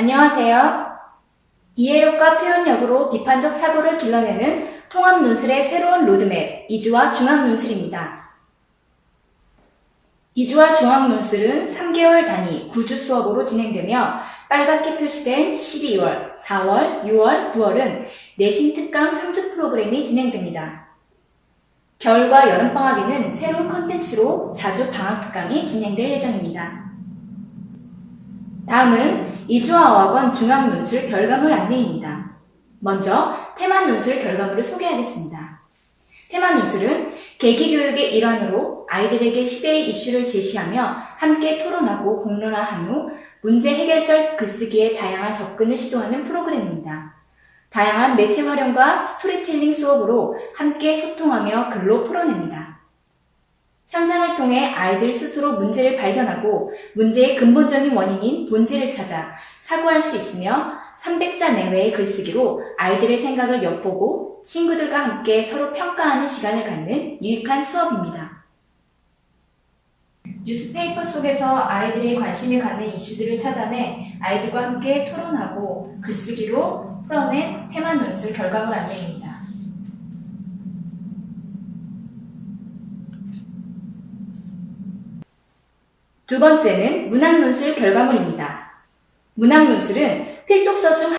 안녕하세요. 이해력과 표현력으로 비판적 사고를 길러내는 통합 논술의 새로운 로드맵, 이주와 중앙 논술입니다. 이주와 중앙 논술은 3개월 단위 9주 수업으로 진행되며 빨갛게 표시된 12월, 4월, 6월, 9월은 내신 특강 3주 프로그램이 진행됩니다. 겨울과 여름방학에는 새로운 컨텐츠로 4주 방학 특강이 진행될 예정입니다. 다음은 이주와 어학원 중앙 논술 결과물 안내입니다. 먼저 테마 논술 결과물을 소개하겠습니다. 테마 논술은 계기 교육의 일환으로 아이들에게 시대의 이슈를 제시하며 함께 토론하고 공론화한 후 문제 해결적 글쓰기에 다양한 접근을 시도하는 프로그램입니다. 다양한 매체 활용과 스토리텔링 수업으로 함께 소통하며 글로 풀어냅니다. 통해 아이들 스스로 문제를 발견하고 문제의 근본적인 원인인 본질을 찾아 사고할 수 있으며 300자 내외의 글쓰기로 아이들의 생각을 엿보고 친구들과 함께 서로 평가하는 시간을 갖는 유익한 수업입니다. 뉴스페이퍼 속에서 아이들이 관심을 갖는 이슈들을 찾아내 아이들과 함께 토론하고 글쓰기로 풀어낸 테마 논술 결과물 안내입니다. 두 번째는 문학 논술 결과물입니다. 문학 논술은 필독서 중